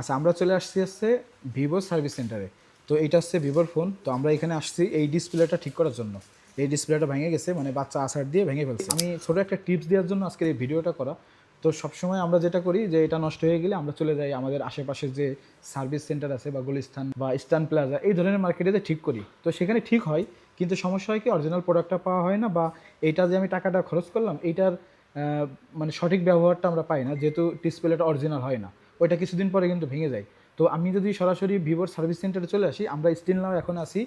আচ্ছা আমরা চলে আসছি হচ্ছে ভিভো সার্ভিস সেন্টারে। তো এটা হচ্ছে ভিভোর ফোন। তো আমরা এখানে আসছি এই ডিসপ্লেটা ঠিক করার জন্য। এই ডিসপ্লেটা ভেঙে গেছে মানে বাচ্চা আসার দিয়ে ভেঙে ফেলছে। আমি ছোটো একটা টিপস দেওয়ার জন্য আজকের এই ভিডিওটা করা। তো সবসময় আমরা যেটা করি যে এটা নষ্ট হয়ে গেলে আমরা চলে যাই আমাদের আশেপাশে যে সার্ভিস সেন্টার আছে বা গুলিস্থান বা ইস্টার্ন প্লাজা, এই ধরনের মার্কেটে যে ঠিক করি। তো সেখানে ঠিক হয়, কিন্তু সমস্যা হয় কি অরিজিনাল প্রোডাক্টটা পাওয়া হয় না বা এইটা যে আমি টাকাটা খরচ করলাম, এইটার মানে সঠিক ব্যবহারটা আমরা পাই না, যেহেতু ডিসপ্লেটা অরিজিনাল হয় না। ওইটা কিছুদিন পরে কিন্তু ভেঙে যায়। তো আমি যদি সরাসরি ভিভোর সার্ভিস সেন্টারে চলে আসি, আমরা স্টিল নাও এখন আসি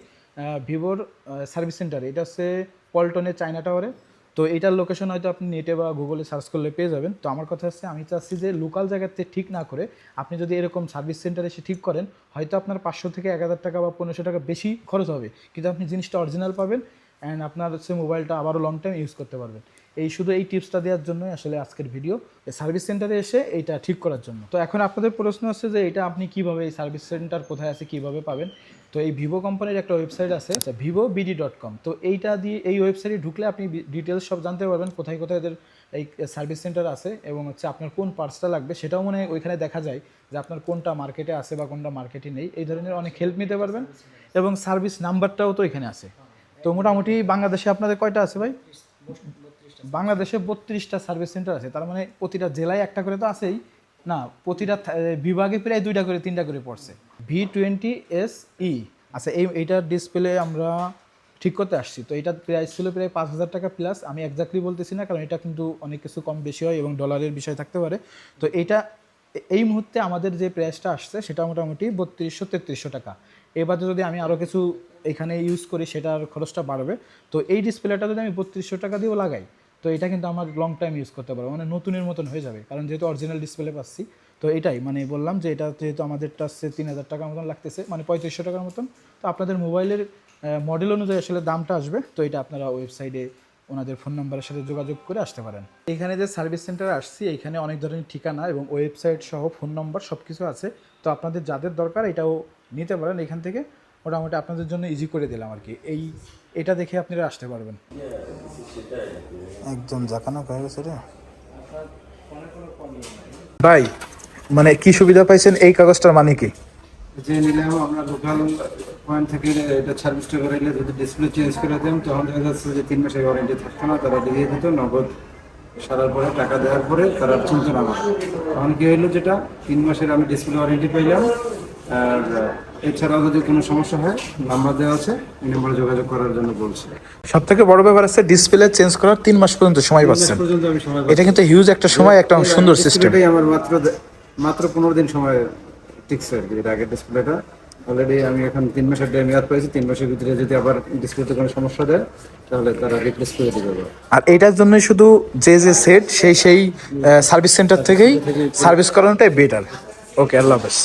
ভিভোর সার্ভিস সেন্টারে। এটা হচ্ছে পল্টনের চায়না টাওয়ারে। তো এটার লোকেশন হয়তো আপনি নেটে বা গুগলে সার্চ করলে পেয়ে যাবেন। তো আমার কথা হচ্ছে, আমি চাচ্ছি যে লোকাল জায়গাতে ঠিক না করে আপনি যদি এরকম সার্ভিস সেন্টারে এসে ঠিক করেন, হয়তো আপনার পাঁচশো থেকে এক হাজার টাকা বা পনেরোশো টাকা বেশি খরচ হবে। কিন্তু আপনি জিনিসটা অরিজিনাল পাবেন অ্যান্ড আপনার হচ্ছে মোবাইলটা আবারও লং টাইম ইউজ করতে পারবেন। এই শুধু এই টিপসটা দেওয়ার জন্যই আসলে আজকের ভিডিও সার্ভিস সেন্টারে এসে এইটা ঠিক করার জন্য। তো এখন আপনাদের প্রশ্ন হচ্ছে যে এটা আপনি কীভাবে এই সার্ভিস সেন্টার কোথায় আছে কীভাবে পাবেন? তো এই ভিভো কোম্পানির একটা ওয়েবসাইট আছে ভিভো বিডি ডট কম তো এইটা দিয়ে এই ওয়েবসাইটে ঢুকলে আপনি ডিটেলস সব জানতে পারবেন কোথায় কোথায় এদের এই সার্ভিস সেন্টার আছে এবং হচ্ছে আপনার কোন পার্টসটা লাগবে। সেটাও মনে ওইখানে দেখা যায় যে আপনার কোনটা মার্কেটে আছে বা কোনটা মার্কেটে নেই। এই ধরনের অনেক হেল্প নিতে পারবেন। এবং সার্ভিস নাম্বারটাও তো এখানে আছে। তো মোটামুটি বাংলাদেশে আপনাদের কয়টা আছে ভাই? বাংলাদেশে বত্রিশটা সার্ভিস সেন্টার আছে, তার মানে প্রতিটা জেলায় একটা করে তো আছেই। না, প্রতিটা বিভাগে প্রায় দুইটা করে, তিনটা করে পড়ছে। ভি টোয়েন্টি এস ই আচ্ছা এই এইটার ডিসপ্লে আমরা ঠিক করতে আসছি। তো এটার প্রাইস ছিল প্রায় পাঁচ হাজার টাকা প্লাস আমি এক্স্যাক্টলি বলতেছি না, কারণ এটা কিন্তু অনেক কিছু কম বেশি হয় এবং ডলারের বিষয় থাকতে পারে। তো এইটা, এ- এই মুহূর্তে আমাদের যে প্রাইসটা আসছে, সেটা মোটামুটি বত্রিশশো তেত্রিশশো টাকা। এবারে যদি আমি আরও কিছু এখানে ইউজ করি, সেটার খরচটা বাড়বে। তো এই ডিসপ্লেটা যদি আমি বত্রিশশো টাকা দিয়েও লাগাই, তো এটা কিন্তু আমার লং টাইম ইউজ করতে পারব মানে নতুনের মতন হয়ে যাবে। কারণ যেহেতু অরিজিনাল ডিসপ্লে পাচ্ছি, তো এটাই মানে বললাম যে এটা যেহেতু আমাদেরটা হচ্ছে তিন হাজার টাকার মতন লাগতেছে মানে পঁয়ত্রিশশো টাকার মতন, তো আপনাদের মোবাইলের মডেল অনুযায়ী আসলে দামটা আসবে। তো এটা আপনারা ওয়েবসাইটে ওনাদের ফোন নাম্বারের সাথে যোগাযোগ করে আসতে পারেন। এখানে যে সার্ভিস সেন্টারে আসছি এখানে অনেক ধরনের ঠিকানা এবং ওয়েবসাইট সহ ফোন নম্বর সব কিছু আছে। তো আপনাদের যাদের দরকার এটাও নিতে পারেন এখান থেকে। মোটামুটি আপনাদের জন্য ইজি করে দিলাম আর কি। এই এটা দেখে আপনারা আসতে পারবেন। একদম জাকানো হয়ে গেছে রে। ভাই মানে কি সুবিধা পাইছেন? এই কাগজটার মানে কি? যে নিলাম আমরা লোকাল পয়েন্ট থেকে এটা সার্ভিসটা করাইলে যদি ডিসপ্লে চেঞ্জ করে দেন তখন দেখা যাচ্ছে যে তিন মাসের ওয়ারেন্টি থাকতো না তারা দিয়ে দিত নগদ সারার পরে টাকা দেওয়ার পরে তারা চিনতো না আমার তখন কি হইল যেটা তিন মাসের আমি ডিসপ্লে ওয়ারেন্টি পাইলাম আর এছাড়াও যদি কোনো সমস্যা হয় নাম্বার দেওয়া আছে এই নাম্বারে যোগাযোগ করার জন্য বলছে। সব থেকে বড় ব্যাপার আছে ডিসপ্লে চেঞ্জ করার তিন মাস পর্যন্ত সময় পাচ্ছেন। এটা কিন্তু হিউজ একটা সময় একটা সুন্দর সিস্টেম আমার মাত্র মাত্র পনেরো দিন সময় টিকছে আর কি এটা আগের ডিসপ্লেটা অলরেডি আমি এখন তিন মাসের ডে মেয়াদ পেয়েছি তিন মাসের ভিতরে যদি আবার ডিসপ্লেতে কোনো সমস্যা দেয় তাহলে তারা রিপ্লেস করে দিবে আর এটার জন্য শুধু যে যে সেট সেই সেই সার্ভিস সেন্টার থেকেই সার্ভিস করানোটাই বেটার ওকে আল্লাহ হাফেজ।